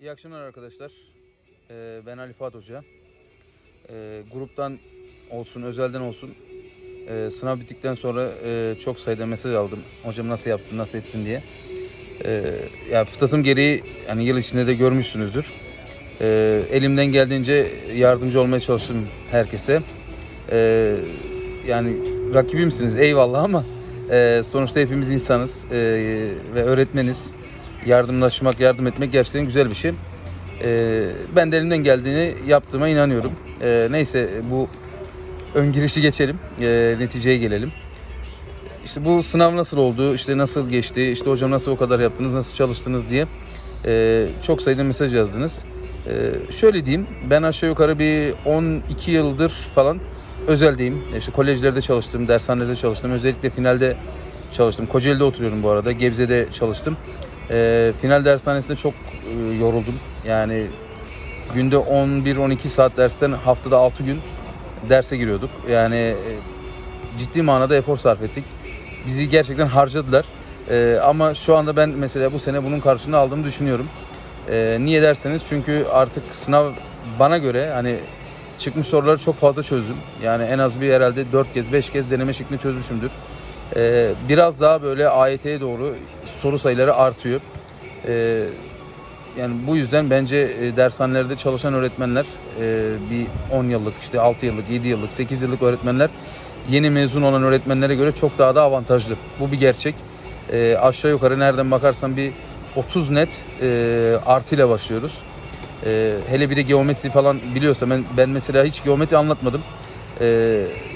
İyi akşamlar arkadaşlar. Ee, ben Ali Fuat Hoca. Ee, gruptan olsun, özelden olsun ee, sınav bittikten sonra ee, çok sayıda mesaj aldım. Hocam nasıl yaptın, nasıl ettin diye. Ee, ya fıtratım gereği yani yıl içinde de görmüşsünüzdür. Ee, elimden geldiğince yardımcı olmaya çalıştım herkese. Ee, yani rakibimsiniz eyvallah ama ee, sonuçta hepimiz insanız ee, ve öğretmeniz. Yardımlaşmak, yardım etmek gerçekten güzel bir şey. Ee, ben de elimden geldiğini yaptığıma inanıyorum. Ee, neyse bu ön girişi geçelim, ee, neticeye gelelim. İşte bu sınav nasıl oldu, işte nasıl geçti, işte hocam nasıl o kadar yaptınız, nasıl çalıştınız diye ee, çok sayıda mesaj yazdınız. Ee, şöyle diyeyim, ben aşağı yukarı bir 12 yıldır falan özeldeyim. İşte kolejlerde çalıştım, dershanelerde çalıştım, özellikle finalde çalıştım. Kocaeli'de oturuyorum bu arada, Gebze'de çalıştım. Ee, final dershanesinde çok e, yoruldum. Yani günde 11-12 saat dersten haftada 6 gün derse giriyorduk. Yani e, ciddi manada efor sarf ettik. Bizi gerçekten harcadılar. Ee, ama şu anda ben mesela bu sene bunun karşılığını aldığımı düşünüyorum. Ee, niye derseniz çünkü artık sınav bana göre hani çıkmış soruları çok fazla çözdüm. Yani en az bir herhalde 4 kez 5 kez deneme şeklinde çözmüşümdür. Ee, biraz daha böyle AYT'ye doğru soru sayıları artıyor. Ee, yani bu yüzden bence e, dershanelerde çalışan öğretmenler e, bir 10 yıllık, işte 6 yıllık, 7 yıllık, 8 yıllık öğretmenler yeni mezun olan öğretmenlere göre çok daha da avantajlı. Bu bir gerçek. E, aşağı yukarı nereden bakarsan bir 30 net e, artıyla başlıyoruz. Hele bir de geometri falan biliyorsa ben, ben mesela hiç geometri anlatmadım.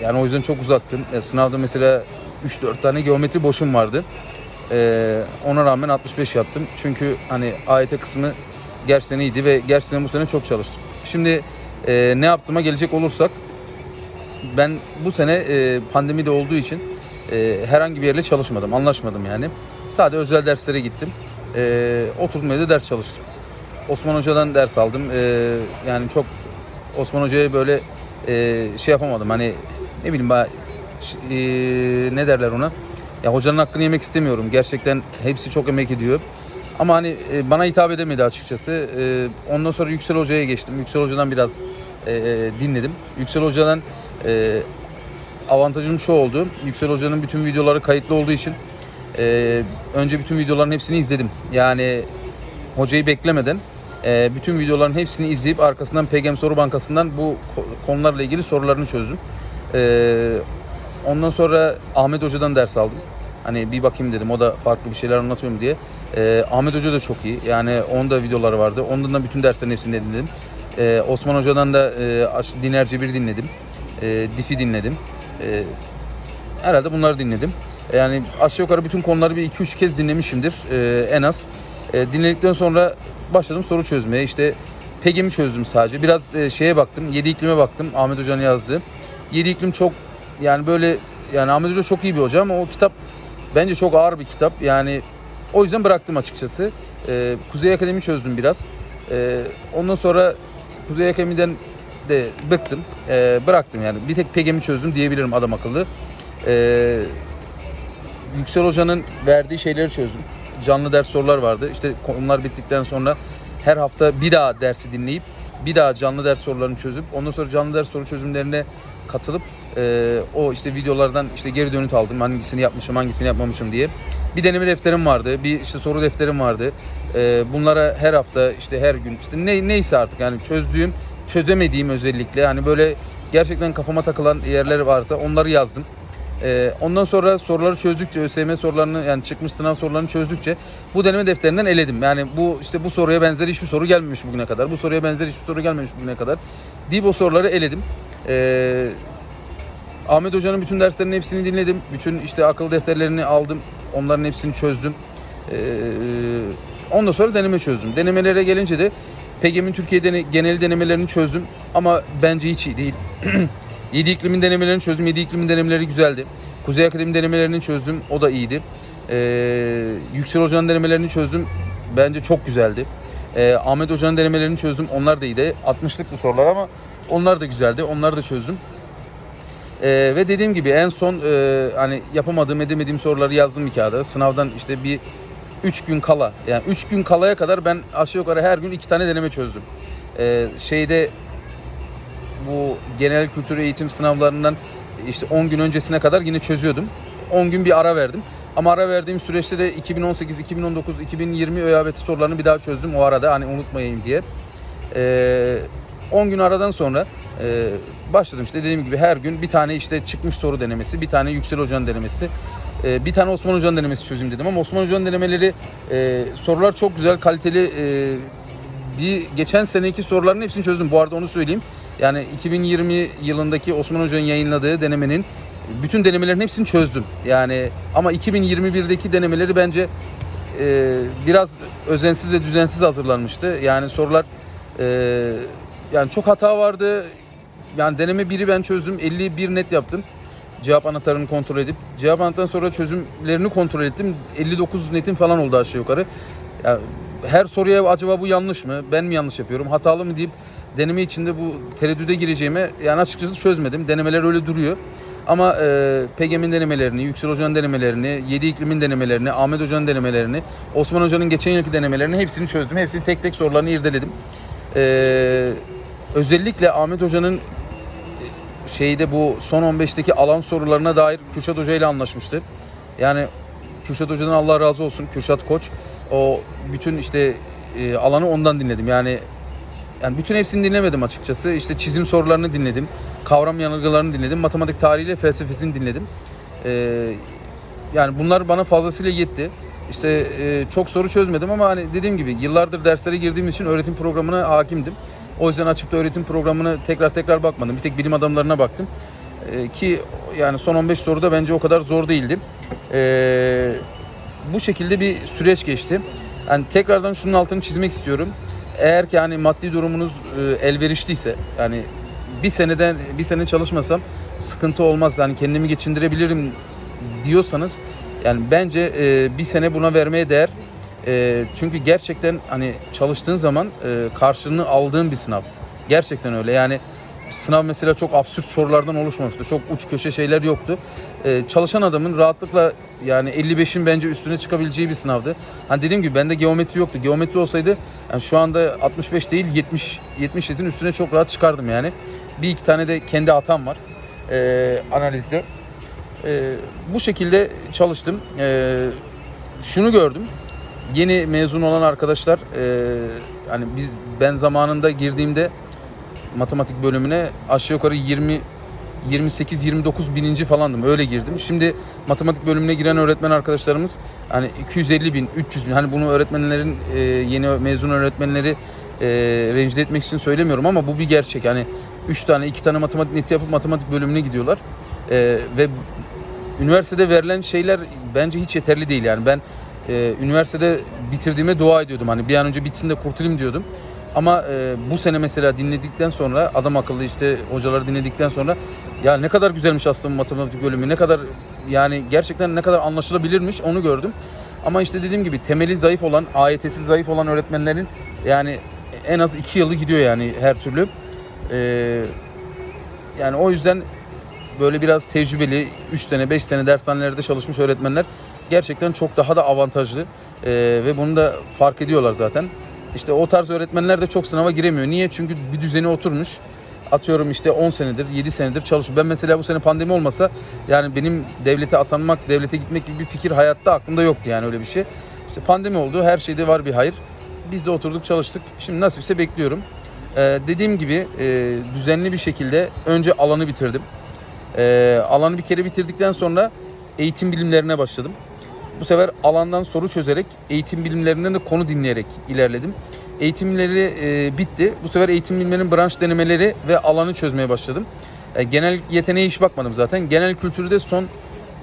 Yani o yüzden çok uzaktım. E, sınavda mesela 3-4 tane geometri boşum vardı. Ee, ona rağmen 65 yaptım. Çünkü hani AYT kısmı gerçekten iyiydi ve gerçekten bu sene çok çalıştım. Şimdi e, ne yaptığıma gelecek olursak ben bu sene e, pandemi de olduğu için e, herhangi bir yerle çalışmadım, anlaşmadım yani. Sadece özel derslere gittim. E, oturdum evde ders çalıştım. Osman Hoca'dan ders aldım. E, yani çok Osman Hoca'ya böyle e, şey yapamadım. Hani ne bileyim e, ne derler ona? Ya hocanın hakkını yemek istemiyorum. Gerçekten hepsi çok emek ediyor. Ama hani e, bana hitap edemedi açıkçası. E, ondan sonra Yüksel Hoca'ya geçtim. Yüksel Hoca'dan biraz e, e, dinledim. Yüksel Hoca'dan e, avantajım şu oldu. Yüksel Hoca'nın bütün videoları kayıtlı olduğu için e, önce bütün videoların hepsini izledim. Yani hocayı beklemeden e, bütün videoların hepsini izleyip arkasından PGM Soru Bankası'ndan bu ko- konularla ilgili sorularını çözdüm. E, ondan sonra Ahmet Hoca'dan ders aldım. Hani bir bakayım dedim o da farklı bir şeyler anlatıyor mu diye. E, Ahmet Hoca da çok iyi. Yani onun da videoları vardı. Ondan da bütün derslerin hepsini dinledim. E, Osman Hoca'dan da e, Aş- Dinerce bir dinledim. E, Diff'i dinledim. E, herhalde bunları dinledim. Yani aşağı yukarı bütün konuları bir 2-3 kez dinlemişimdir e, en az. E, dinledikten sonra başladım soru çözmeye. İşte PEG'imi çözdüm sadece. Biraz e, şeye baktım, 7 iklime baktım. Ahmet Hoca'nın yazdığı. 7 iklim çok yani böyle yani Ahmet Hoca çok iyi bir hoca ama o kitap bence çok ağır bir kitap. Yani o yüzden bıraktım açıkçası. E, Kuzey Akademi çözdüm biraz. E, ondan sonra Kuzey Akademi'den de bıktım. E, bıraktım yani. Bir tek PEG'imi çözdüm diyebilirim adam akıllı. E, Yüksel Hoca'nın verdiği şeyleri çözdüm. Canlı ders sorular vardı. İşte konular bittikten sonra her hafta bir daha dersi dinleyip bir daha canlı ders sorularını çözüp ondan sonra canlı ders soru çözümlerine katılıp e, o işte videolardan işte geri dönüt aldım. Hangisini yapmışım, hangisini yapmamışım diye. Bir deneme defterim vardı. Bir işte soru defterim vardı. E, bunlara her hafta işte her gün işte ne, neyse artık yani çözdüğüm, çözemediğim özellikle hani böyle gerçekten kafama takılan yerler varsa onları yazdım. Ee, ondan sonra soruları çözdükçe, ÖSYM sorularını yani çıkmış sınav sorularını çözdükçe bu deneme defterinden eledim. Yani bu işte bu soruya benzer hiçbir soru gelmemiş bugüne kadar. Bu soruya benzer hiçbir soru gelmemiş bugüne kadar. Deyip o soruları eledim. Ahmet Hoca'nın bütün derslerinin hepsini dinledim. Bütün işte akıl defterlerini aldım. Onların hepsini çözdüm. Ee, ondan sonra deneme çözdüm. Denemelere gelince de PGM'in Türkiye dene- genel denemelerini çözdüm. Ama bence hiç iyi değil. 7 iklimin denemelerini çözdüm. 7 iklimin denemeleri güzeldi. Kuzey Akademi denemelerini çözdüm. O da iyiydi. Ee, Yüksel Hoca'nın denemelerini çözdüm. Bence çok güzeldi. Ee, Ahmet Hoca'nın denemelerini çözdüm. Onlar da iyiydi. 60'lık bu sorular ama onlar da güzeldi. Onları da çözdüm. Ee, ve dediğim gibi en son e, hani yapamadığım edemediğim soruları yazdım bir kağıda. Sınavdan işte bir 3 gün kala yani 3 gün kalaya kadar ben aşağı yukarı her gün iki tane deneme çözdüm. Ee, şeyde bu genel kültür eğitim sınavlarından işte 10 gün öncesine kadar yine çözüyordum. 10 gün bir ara verdim. Ama ara verdiğim süreçte de 2018, 2019, 2020 ÖYABT sorularını bir daha çözdüm o arada hani unutmayayım diye. Ee, 10 gün aradan sonra e, başladım işte dediğim gibi her gün bir tane işte çıkmış soru denemesi, bir tane Yüksel Hoca'nın denemesi, e, bir tane Osman Hoca'nın denemesi çözeyim dedim ama Osman Hoca'nın denemeleri e, sorular çok güzel, kaliteli. E, bir geçen seneki soruların hepsini çözdüm. Bu arada onu söyleyeyim. Yani 2020 yılındaki Osman Hoca'nın yayınladığı denemenin bütün denemelerin hepsini çözdüm. Yani ama 2021'deki denemeleri bence e, biraz özensiz ve düzensiz hazırlanmıştı. Yani sorular e, yani çok hata vardı. Yani deneme biri ben çözdüm. 51 net yaptım. Cevap anahtarını kontrol edip cevap anahtarından sonra çözümlerini kontrol ettim. 59 netim falan oldu aşağı yukarı. Ya, her soruya acaba bu yanlış mı? Ben mi yanlış yapıyorum? Hatalı mı deyip deneme içinde bu tereddüde gireceğime yani açıkçası çözmedim. Denemeler öyle duruyor. Ama e, PGM'in denemelerini, Yüksel Hoca'nın denemelerini, 7 iklimin denemelerini, Ahmet Hoca'nın denemelerini, Osman Hoca'nın geçen yılki denemelerini hepsini çözdüm. Hepsini tek tek sorularını irdeledim. E, özellikle Ahmet Hoca'nın şeyde bu son 15'teki alan sorularına dair Kürşat Hoca ile anlaşmıştı. Yani Kürşat Hoca'dan Allah razı olsun. Kürşat Koç. O bütün işte e, alanı ondan dinledim. Yani yani bütün hepsini dinlemedim açıkçası. İşte çizim sorularını dinledim. Kavram yanılgılarını dinledim. Matematik tarihiyle felsefesini dinledim. Ee, yani bunlar bana fazlasıyla yetti. İşte e, çok soru çözmedim ama hani dediğim gibi yıllardır derslere girdiğim için öğretim programına hakimdim. O yüzden açıp da öğretim programını tekrar tekrar bakmadım. Bir tek bilim adamlarına baktım. Ee, ki yani son 15 soruda bence o kadar zor değildi. Ee, bu şekilde bir süreç geçti. Yani tekrardan şunun altını çizmek istiyorum. Eğer ki hani maddi durumunuz e, elverişliyse yani bir seneden bir sene çalışmasam sıkıntı olmaz. Yani kendimi geçindirebilirim diyorsanız yani bence e, bir sene buna vermeye değer. E, çünkü gerçekten hani çalıştığın zaman e, karşılığını aldığın bir sınav. Gerçekten öyle. Yani sınav mesela çok absürt sorulardan oluşmamıştı. Çok uç köşe şeyler yoktu. Ee, çalışan adamın rahatlıkla yani 55'in bence üstüne çıkabileceği bir sınavdı. Hani dediğim gibi bende geometri yoktu. Geometri olsaydı yani şu anda 65 değil 70 70 netin üstüne çok rahat çıkardım yani. Bir iki tane de kendi hatam var ee, analizde. Ee, bu şekilde çalıştım. Ee, şunu gördüm. Yeni mezun olan arkadaşlar e, hani biz ben zamanında girdiğimde matematik bölümüne aşağı yukarı 20 28 29 bininci falandım öyle girdim. Şimdi matematik bölümüne giren öğretmen arkadaşlarımız hani 250 bin 300 bin hani bunu öğretmenlerin e, yeni mezun öğretmenleri e, rencide etmek için söylemiyorum ama bu bir gerçek. Yani 3 tane 2 tane matematik neti yapıp matematik bölümüne gidiyorlar. E, ve üniversitede verilen şeyler bence hiç yeterli değil yani ben e, üniversitede bitirdiğime dua ediyordum hani bir an önce bitsin de kurtulayım diyordum. Ama e, bu sene mesela dinledikten sonra adam akıllı işte hocaları dinledikten sonra ya ne kadar güzelmiş aslında matematik bölümü ne kadar yani gerçekten ne kadar anlaşılabilirmiş onu gördüm. Ama işte dediğim gibi temeli zayıf olan, AYT'si zayıf olan öğretmenlerin yani en az iki yılı gidiyor yani her türlü. Ee, yani o yüzden böyle biraz tecrübeli 3 sene 5 sene dershanelerde çalışmış öğretmenler gerçekten çok daha da avantajlı Ee, ve bunu da fark ediyorlar zaten. İşte o tarz öğretmenler de çok sınava giremiyor. Niye? Çünkü bir düzeni oturmuş. Atıyorum işte 10 senedir, 7 senedir çalışıyor. Ben mesela bu sene pandemi olmasa yani benim devlete atanmak, devlete gitmek gibi bir fikir hayatta aklımda yoktu yani öyle bir şey. İşte pandemi oldu. Her şeyde var bir hayır. Biz de oturduk çalıştık. Şimdi nasipse bekliyorum. Ee, dediğim gibi e, düzenli bir şekilde önce alanı bitirdim. Ee, alanı bir kere bitirdikten sonra eğitim bilimlerine başladım. Bu sefer alandan soru çözerek, eğitim bilimlerinden de konu dinleyerek ilerledim. Eğitimleri e, bitti. Bu sefer eğitim bilimlerinin branş denemeleri ve alanı çözmeye başladım. E, genel yeteneğe hiç bakmadım zaten. Genel kültürü de son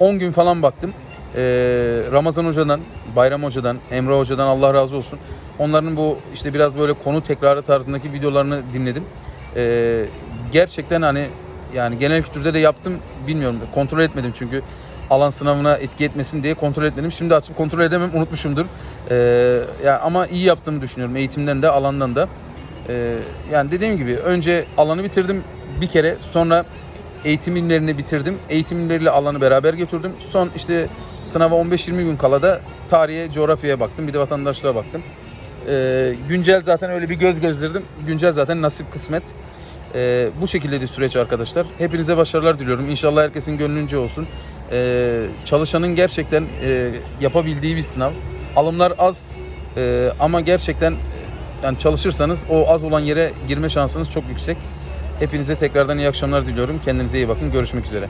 10 gün falan baktım. E, Ramazan Hoca'dan, Bayram Hoca'dan, Emre Hoca'dan Allah razı olsun. Onların bu işte biraz böyle konu tekrarı tarzındaki videolarını dinledim. E, gerçekten hani yani genel kültürde de yaptım bilmiyorum kontrol etmedim çünkü alan sınavına etki etmesin diye kontrol etmedim. Şimdi açıp kontrol edemem unutmuşumdur. Ee, yani ama iyi yaptığımı düşünüyorum eğitimden de alandan da. Ee, yani dediğim gibi önce alanı bitirdim bir kere sonra eğitim bilimlerini bitirdim. Eğitim bilimleriyle alanı beraber götürdüm. Son işte Sınava 15-20 gün kala da tarihe, coğrafyaya baktım. Bir de vatandaşlığa baktım. Ee, güncel zaten öyle bir göz gezdirdim. Güncel zaten nasip kısmet. Ee, bu şekilde de süreç arkadaşlar. Hepinize başarılar diliyorum. İnşallah herkesin gönlünce olsun. Ee, çalışanın gerçekten e, yapabildiği bir sınav. Alımlar az e, ama gerçekten e, yani çalışırsanız o az olan yere girme şansınız çok yüksek. Hepinize tekrardan iyi akşamlar diliyorum. Kendinize iyi bakın. Görüşmek üzere.